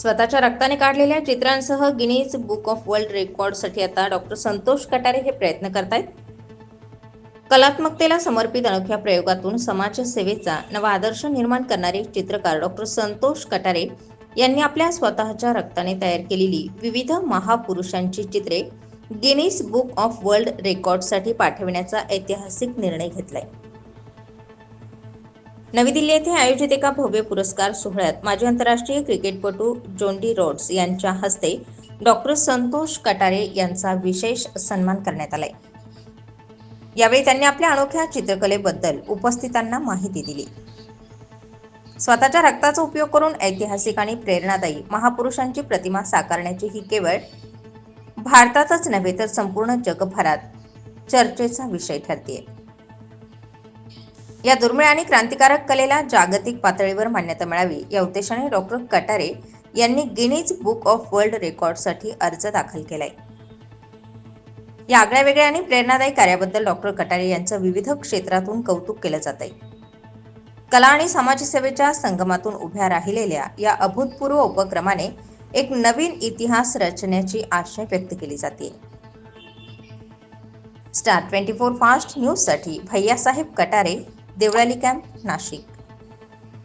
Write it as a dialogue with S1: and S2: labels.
S1: स्वतःच्या रक्ताने काढलेल्या चित्रांसह गिनीज बुक ऑफ वर्ल्ड रेकॉर्डसाठी आता डॉक्टर संतोष कटारे हे प्रयत्न करतायत. कलात्मकतेला समर्पित अनोख्या प्रयोगातून समाजसेवेचा नवा आदर्श निर्माण करणारे चित्रकार डॉक्टर संतोष कटारे यांनी आपल्या स्वतःच्या रक्ताने तयार केलेली विविध महापुरुषांची चित्रे गिनीस बुक ऑफ वर्ल्ड रेकॉर्डसाठी पाठविण्याचा ऐतिहासिक निर्णय घेतलाय. नवी दिल्ली येथे आयोजित एका भव्य पुरस्कार सोहळ्यात माजी आंतरराष्ट्रीय क्रिकेटपटू जोंडी रॉड्स यांच्या हस्ते डॉक्टर संतोष कटारे यांचा विशेष सन्मान करण्यात आलाय. यावेळी त्यांनी आपल्या अनोख्या चित्रकलेबद्दल उपस्थितांना माहिती दिली. स्वतःच्या रक्ताचा उपयोग करून ऐतिहासिक आणि प्रेरणादायी महापुरुषांची प्रतिमा साकारण्याची ही केवळ भारतातच नव्हे तर संपूर्ण जगभरात चर्चेचा विषय ठरते या दुर्मिळ आणि क्रांतिकारक कलेला जागतिक पातळीवर मान्यता मिळावी या उद्देशाने डॉक्टर कटारे यांनी गिनीज बुक ऑफ वर्ल्ड रेकॉर्डसाठी अर्ज दाखल केलाय. या आगळ्या वेगळ्या आणि प्रेरणादायी कार्याबद्दल डॉक्टर कटारे यांचं विविध क्षेत्रातून कौतुक केलं जात आहे कला आणि समाजसेवेच्या संगमातून उभ्या राहिलेल्या या अभूतपूर्व उपक्रमाने एक नवीन इतिहास रचण्याची आशा व्यक्त केली जाते. स्टार ट्वेंटी फोर फास्ट न्यूजसाठी भैयासाहेब कटारे देवळाली कॅम्प नाशिक